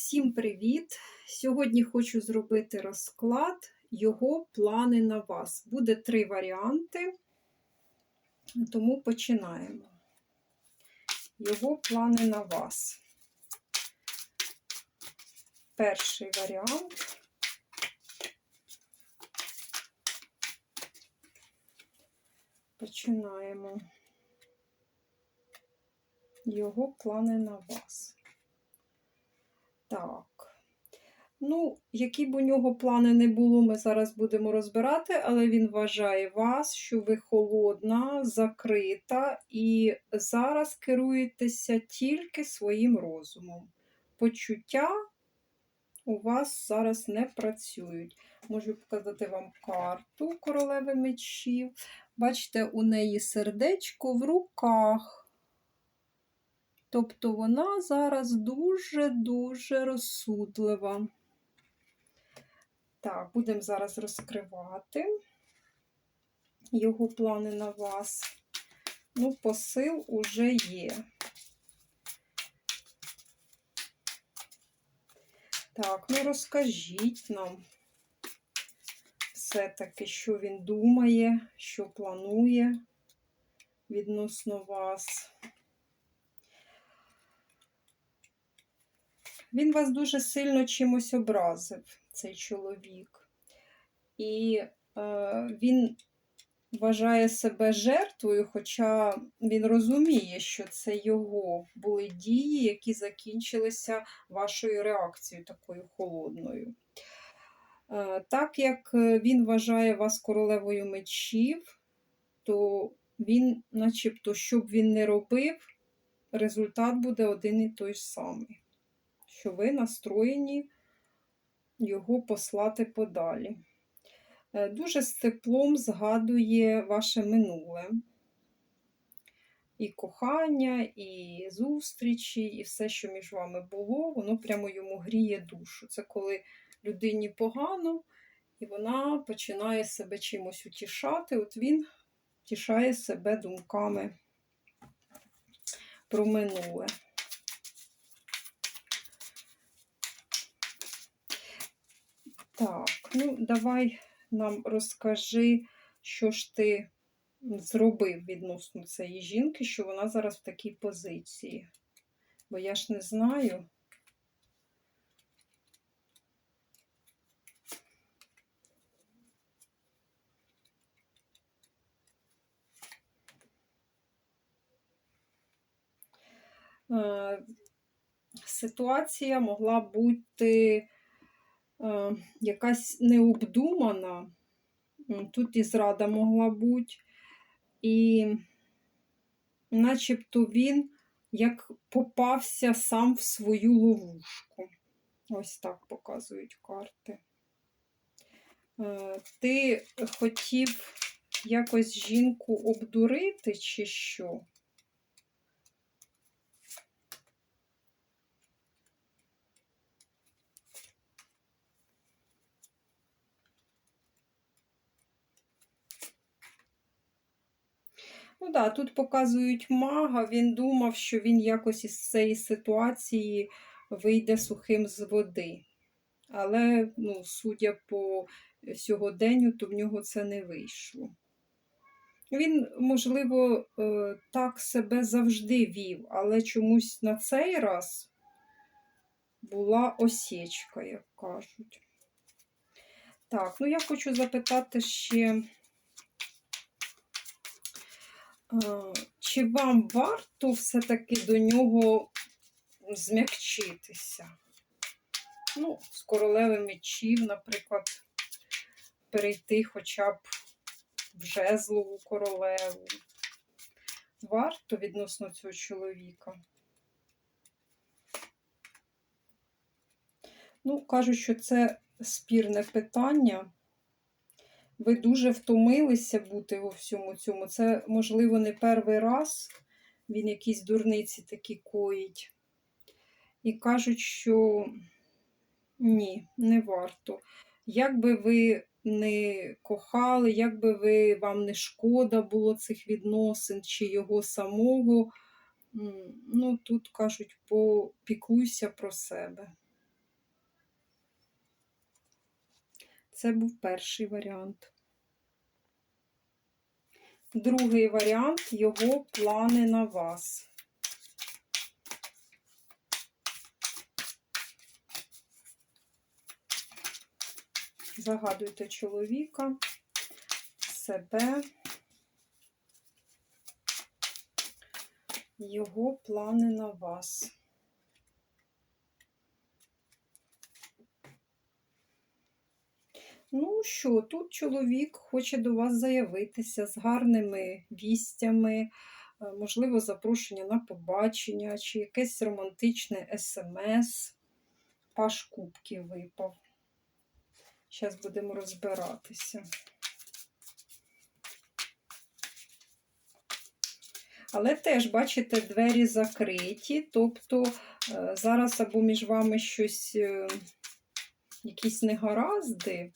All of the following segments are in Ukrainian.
Всім привіт! Сьогодні хочу зробити розклад його плани на вас. Буде три варіанти, тому починаємо. Його плани на вас. Перший варіант. Починаємо. Його плани на вас. Так. Ну, які б у нього плани не було, ми зараз будемо розбирати, але він вважає вас, що ви холодна, закрита, і зараз керуєтеся тільки своїм розумом. Почуття у вас зараз не працюють. Можу показати вам карту королеви мечів. Бачите, у неї сердечко в руках. Тобто вона зараз дуже-дуже розсудлива. Так, будемо зараз розкривати його плани на вас. Ну, посил уже є. Так, ну розкажіть нам все-таки, що він думає, що планує відносно вас. Він вас дуже сильно чимось образив, цей чоловік. І е, він вважає себе жертвою, хоча він розуміє, що це його були дії, які закінчилися вашою реакцією такою холодною. Е, так як він вважає вас королевою мечів, то він, начебто, що б він не робив, результат буде один і той самий що ви настроєні його послати подалі. Е, дуже з теплом згадує ваше минуле. І кохання, і зустрічі, і все, що між вами було, воно прямо йому гріє душу. Це коли людині погано, і вона починає себе чимось утішати. От він тішає себе думками про минуле. Так, ну давай нам розкажи, що ж ти зробив відносно цієї жінки, що вона зараз в такій позиції. Бо я ж не знаю. Е, ситуація могла бути якась необдумана, тут і зрада могла бути, і начебто він як попався сам в свою ловушку. Ось так показують карти. Е, ти хотів якось жінку обдурити, чи що? Ну да, тут показують мага, він думав, що він якось із цієї ситуації вийде сухим з води. Але, ну, судя по сьогоденню, то в нього це не вийшло. Він, можливо, е, так себе завжди вів, але чомусь на цей раз була осічка, як кажуть. Так, ну я хочу запитати ще. Чи вам варто все-таки до нього змягчитися? Ну, з королеви мечів, наприклад, перейти хоча б в жезлову королеву. Варто відносно цього чоловіка? Ну, кажуть, що це спірне питання ви дуже втомилися бути у всьому цьому. Це, можливо, не перший раз він якісь дурниці такі коїть. І кажуть, що ні, не варто. Як би ви не кохали, як би ви вам не шкода було цих відносин чи його самого, ну, тут кажуть, попіклуйся про себе. Це був перший варіант. Другий варіант його плани на вас. Загадуйте чоловіка, себе, його плани на вас. Ну що, тут чоловік хоче до вас заявитися з гарними вістями, е, можливо, запрошення на побачення чи якесь романтичне смс. Паш кубків випав. Зараз будемо розбиратися. Але теж, бачите, двері закриті, тобто е, зараз або між вами щось, е, якісь негаразди,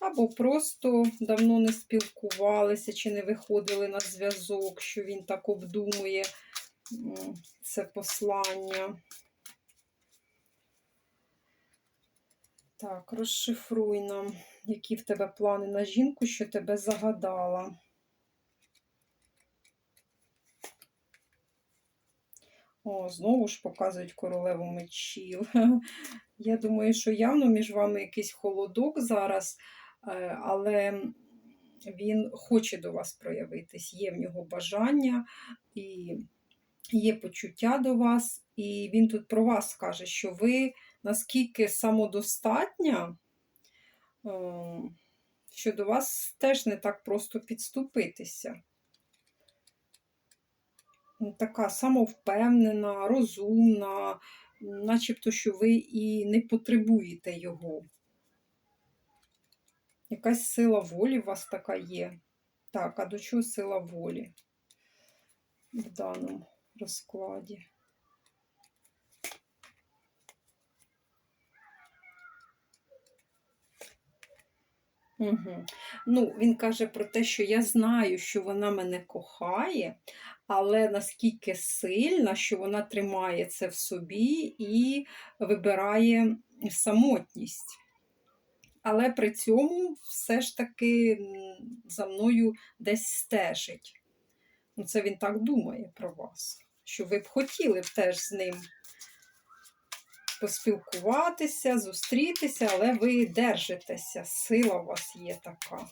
або просто давно не спілкувалися чи не виходили на зв'язок, що він так обдумує це послання. Так, розшифруй нам, які в тебе плани на жінку, що тебе загадала. О, знову ж показують королеву мечів. Я думаю, що явно між вами якийсь холодок зараз, але він хоче до вас проявитись, є в нього бажання і є почуття до вас, і він тут про вас каже, що ви наскільки самодостатня, е, що до вас теж не так просто підступитися. Така самовпевнена, розумна, начебто, що ви і не потребуєте його. Якась сила волі у вас така є. Так, а до чого сила волі в даному розкладі? Угу. Ну, він каже про те, що я знаю, що вона мене кохає, але наскільки сильна, що вона тримає це в собі і вибирає самотність. Але при цьому все ж таки за мною десь стежить. Ну, Це він так думає про вас, що ви б хотіли б теж з ним поспілкуватися, зустрітися, але ви держитеся, сила у вас є така.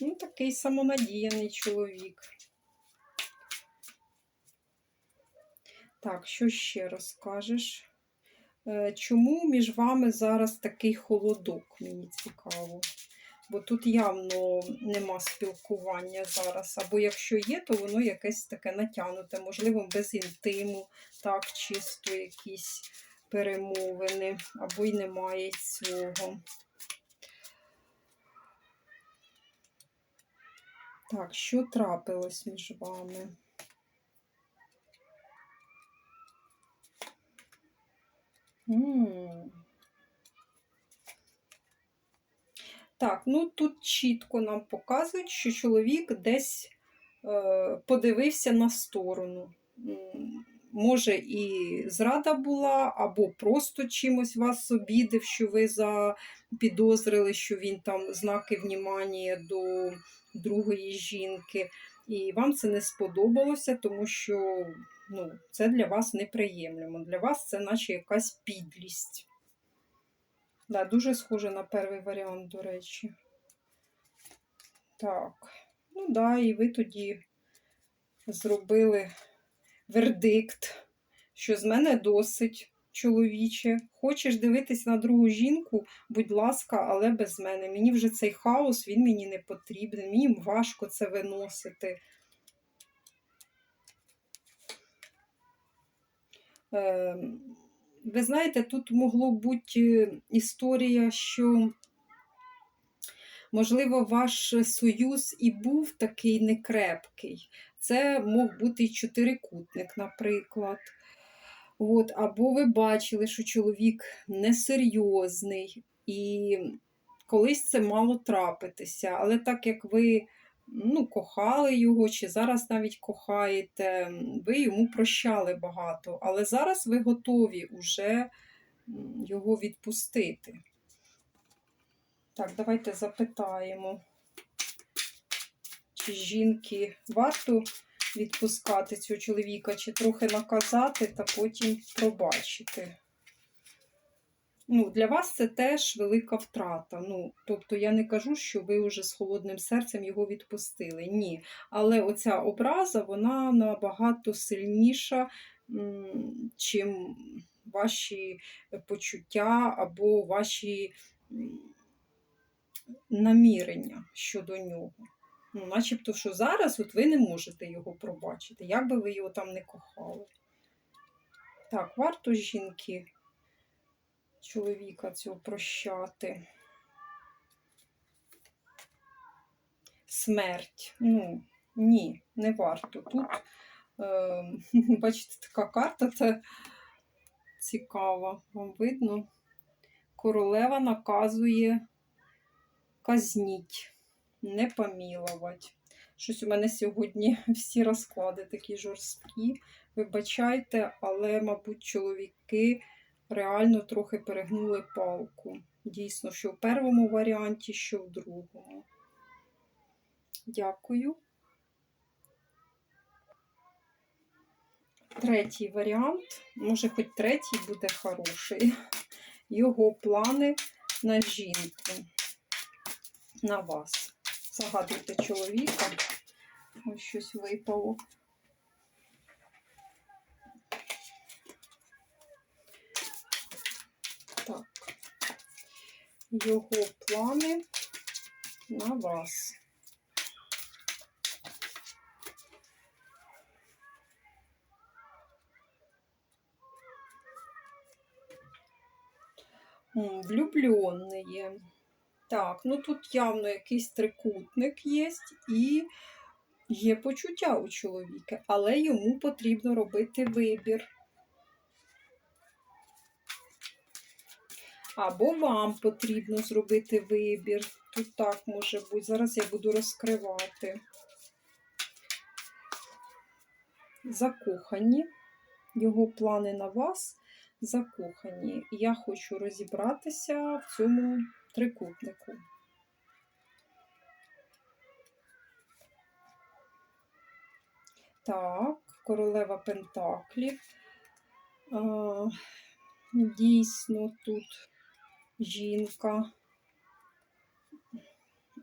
Ну, такий самонадіяний чоловік. Так, що ще розкажеш? Е, чому між вами зараз такий холодок, мені цікаво. Бо тут явно нема спілкування зараз. Або якщо є, то воно якесь таке натягнуте, можливо, без інтиму, так, чисто якісь перемовини, або й немає цього. Так, що трапилось між вами? М. Так, ну тут чітко нам показують, що чоловік десь е, подивився на сторону. Може, і зрада була, або просто чимось вас обідив, що ви запідозрили, що він там знаки внімання до другої жінки. І вам це не сподобалося, тому що ну, це для вас неприємлемо. Для вас це наче якась підлість. Да, дуже схоже на перший варіант, до речі. Так, ну да, і ви тоді зробили вердикт, що з мене досить чоловіче. Хочеш дивитись на другу жінку, будь ласка, але без мене. Мені вже цей хаос, він мені не потрібен, мені важко це виносити. Ви знаєте, тут могло бути історія, що, можливо, ваш союз і був такий некрепкий. Це мог бути і чотирикутник, наприклад. От, Або ви бачили, що чоловік несерйозний, і колись це мало трапитися. Але так як ви ну, кохали його, чи зараз навіть кохаєте, ви йому прощали багато, але зараз ви готові вже його відпустити. Так, давайте запитаємо, чи жінки варто відпускати цього чоловіка, чи трохи наказати та потім пробачити. Ну, Для вас це теж велика втрата. Ну, Тобто я не кажу, що ви вже з холодним серцем його відпустили. Ні. Але оця образа, вона набагато сильніша, чим ваші почуття або ваші намірення щодо нього. Ну, начебто, що зараз от ви не можете його пробачити, як би ви його там не кохали. Так, варто жінки чоловіка цього прощати. Смерть. Ну, ні, не варто. Тут, е, бачите, така карта це цікава. Вам видно? Королева наказує казніть, не помілувати. Щось у мене сьогодні всі розклади такі жорсткі. Вибачайте, але, мабуть, чоловіки реально трохи перегнули палку. Дійсно, що в першому варіанті, що в другому. Дякую. Третій варіант, може, хоч третій буде хороший. Його плани на жінку, на вас. Загадуйте чоловіка. Ось щось випало. Так. Його плани на вас. Влюбленные. Так, ну тут явно якийсь трикутник є і є почуття у чоловіка, але йому потрібно робити вибір. Або вам потрібно зробити вибір. Тут так може бути. Зараз я буду розкривати. Закохані. Його плани на вас закохані. Я хочу розібратися в цьому трикутнику. Так, королева Пентаклів. Дійсно, тут жінка.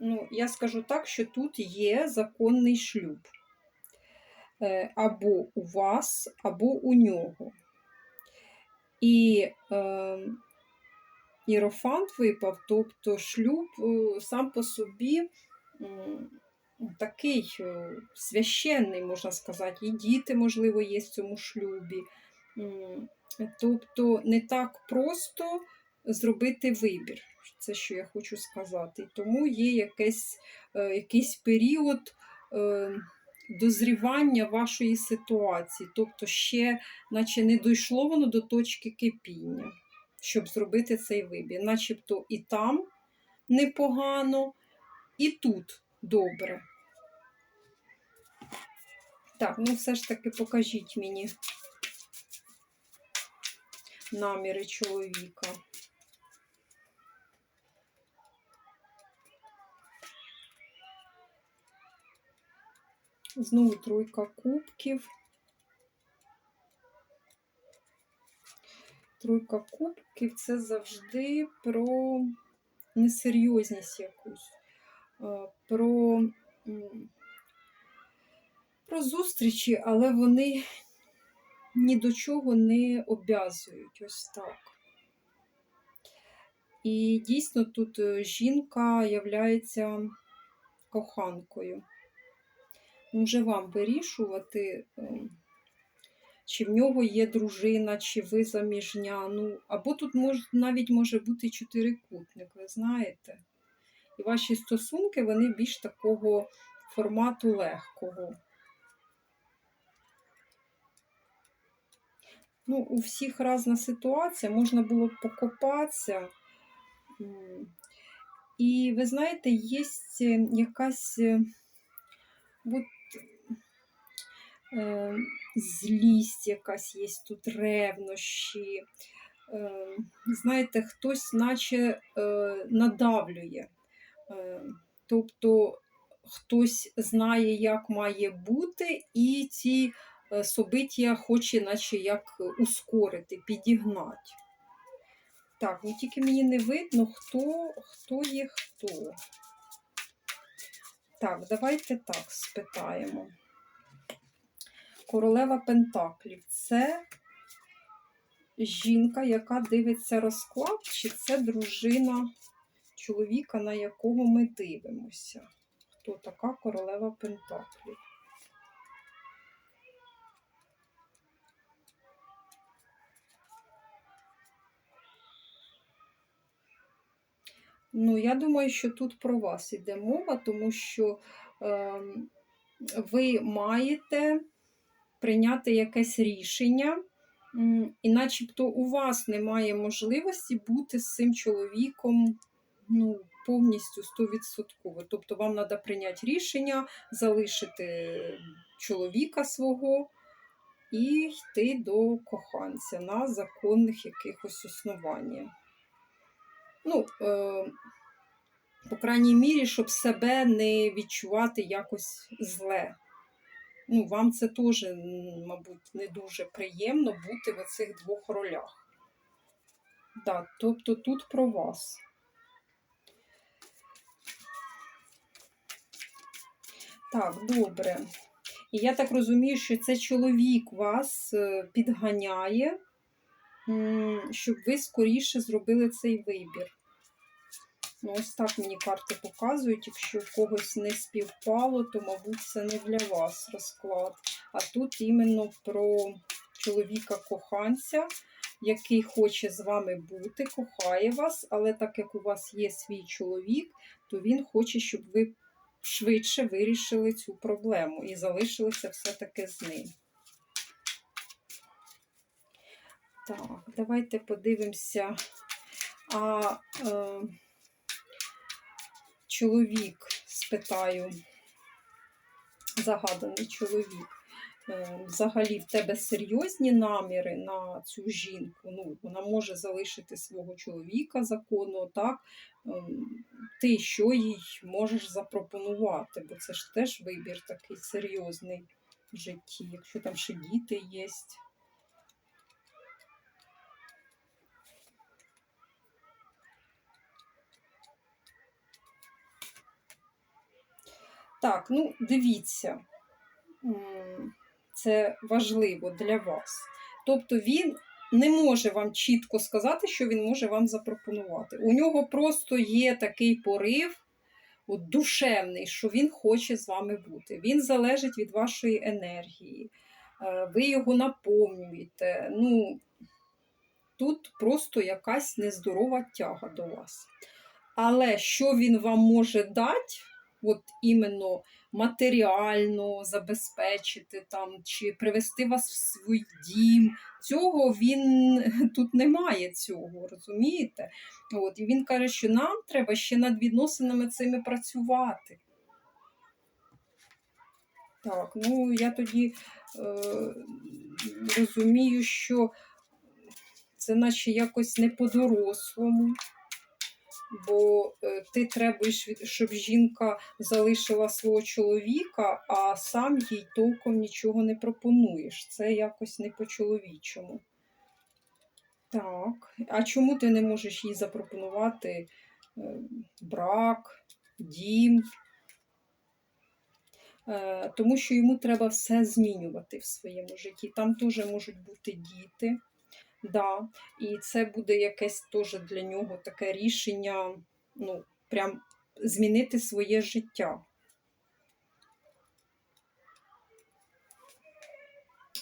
Ну, я скажу так, що тут є законний шлюб. Е, або у вас, або у нього. І е, іерофант випав, тобто шлюб е, сам по собі такий е, священний, можна сказати, і діти, можливо, є в цьому шлюбі. Тобто не так просто зробити вибір. Це що я хочу сказати. Тому є якийсь, е, якийсь період дозрівання вашої ситуації. Тобто, ще, наче не дійшло воно до точки кипіння щоб зробити цей вибір. Начебто і там непогано, і тут добре. Так, ну все ж таки покажіть мені наміри чоловіка. Знову тройка кубків. Тройка кубків це завжди про несерйозність якусь, про про зустрічі, але вони ні до чого не обв'язують ось так. І дійсно тут е, жінка являється коханкою. Може вам вирішувати. Ем, чи в нього є дружина, чи ви заміжня. Ну, Або тут мож, навіть може бути чотирикутник, ви знаєте. І ваші стосунки вони більш такого формату легкого. Ну, У всіх різна ситуація, можна було б покопатися. І ви знаєте, є якась от Е, злість якась є тут ревнощі, е, знаєте, хтось наче е, надавлює. Е, тобто хтось знає, як має бути, і ці е, собиття хоче, наче як ускорити, підігнати. Так, ну тільки мені не видно, хто, хто є хто. Так, давайте так спитаємо. Королева Пентаклів це жінка, яка дивиться розклад, чи це дружина чоловіка, на якого ми дивимося? Хто така королева Пентаклів? Ну, я думаю, що тут про вас іде мова, тому що е, ви маєте прийняти якесь рішення, і начебто у вас немає можливості бути з цим чоловіком ну, повністю 100%. Тобто вам треба прийняти рішення, залишити чоловіка свого і йти до коханця на законних якихось основаннях. Ну, е, по крайній мірі, щоб себе не відчувати якось зле. Ну, вам це теж, мабуть, не дуже приємно бути в цих двох ролях. Да, тобто тут про вас. Так, добре. І я так розумію, що це чоловік вас е, підганяє, щоб ви скоріше зробили цей вибір. Ну, ось так мені карти показують. Якщо в когось не співпало, то, мабуть, це не для вас розклад. А тут іменно про чоловіка-коханця, який хоче з вами бути, кохає вас, але так як у вас є свій чоловік, то він хоче, щоб ви швидше вирішили цю проблему і залишилися все-таки з ним. Так, давайте подивимося. А е, чоловік, спитаю, загаданий чоловік. е, Взагалі в тебе серйозні наміри на цю жінку. Ну, вона може залишити свого чоловіка законно, так? Ем, Ти що їй можеш запропонувати? Бо це ж теж вибір такий серйозний в житті, якщо там ще діти є. Так, ну дивіться, це важливо для вас. Тобто він не може вам чітко сказати, що він може вам запропонувати. У нього просто є такий порив, от душевний, що він хоче з вами бути. Він залежить від вашої енергії, е, ви його наповнюєте. Ну, тут просто якась нездорова тяга до вас. Але що він вам може дати, от іменно матеріально забезпечити там, чи привести вас в свій дім, цього він тут немає цього, розумієте? От, і він каже, що нам треба ще над відносинами цими працювати. Так, ну я тоді е, розумію, що це наче якось не по-дорослому, бо е, ти требуєш, щоб жінка залишила свого чоловіка, а сам їй толком нічого не пропонуєш. Це якось не по-чоловічому. Так, а чому ти не можеш їй запропонувати е, брак, дім? Е, Тому що йому треба все змінювати в своєму житті. Там теж можуть бути діти. Да. І це буде якесь теж для нього таке рішення, ну, прям змінити своє життя.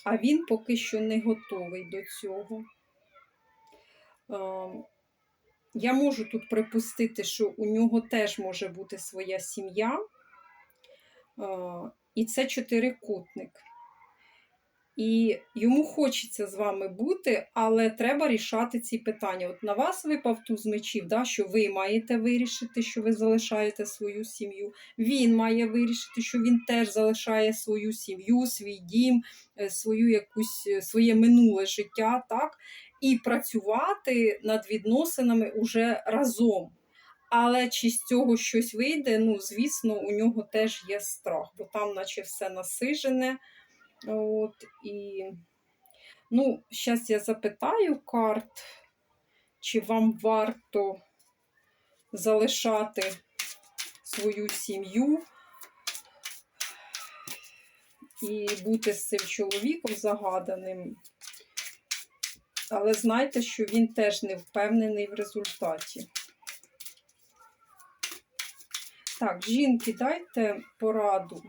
А він поки що не готовий до цього. Е, Я можу тут припустити, що у нього теж може бути своя сім'я. Е, І це чотирикутник. І йому хочеться з вами бути, але треба рішати ці питання. От на вас випав туз мечів, да, що ви маєте вирішити, що ви залишаєте свою сім'ю. Він має вирішити, що він теж залишає свою сім'ю, свій дім, е, свою якусь, е, своє минуле життя. так? і працювати над відносинами уже разом. Але чи з цього щось вийде? Ну, звісно, у нього теж є страх, бо там, наче все насижене. От, і... Ну, зараз я запитаю карт, чи вам варто залишати свою сім'ю і бути з цим чоловіком загаданим. Але знайте, що він теж не впевнений в результаті. Так, жінки, дайте пораду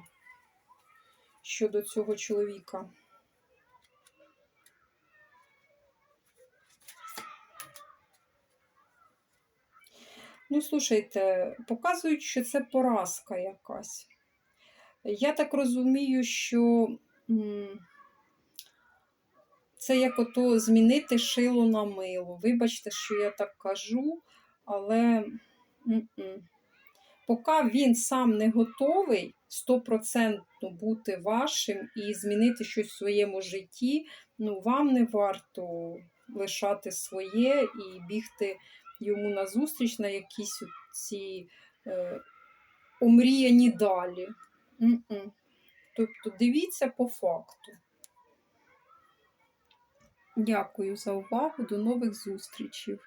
щодо цього чоловіка. Ну, слушайте, показують, що це поразка якась. Я так розумію, що це як ото змінити шило на мило. Вибачте, що я так кажу, але. Поки він сам не готовий стопроцентно бути вашим і змінити щось в своєму житті, ну, вам не варто лишати своє і бігти йому назустріч на якісь ці е, омріяні далі. М-м. Тобто дивіться по факту. Дякую за увагу. До нових зустрічей.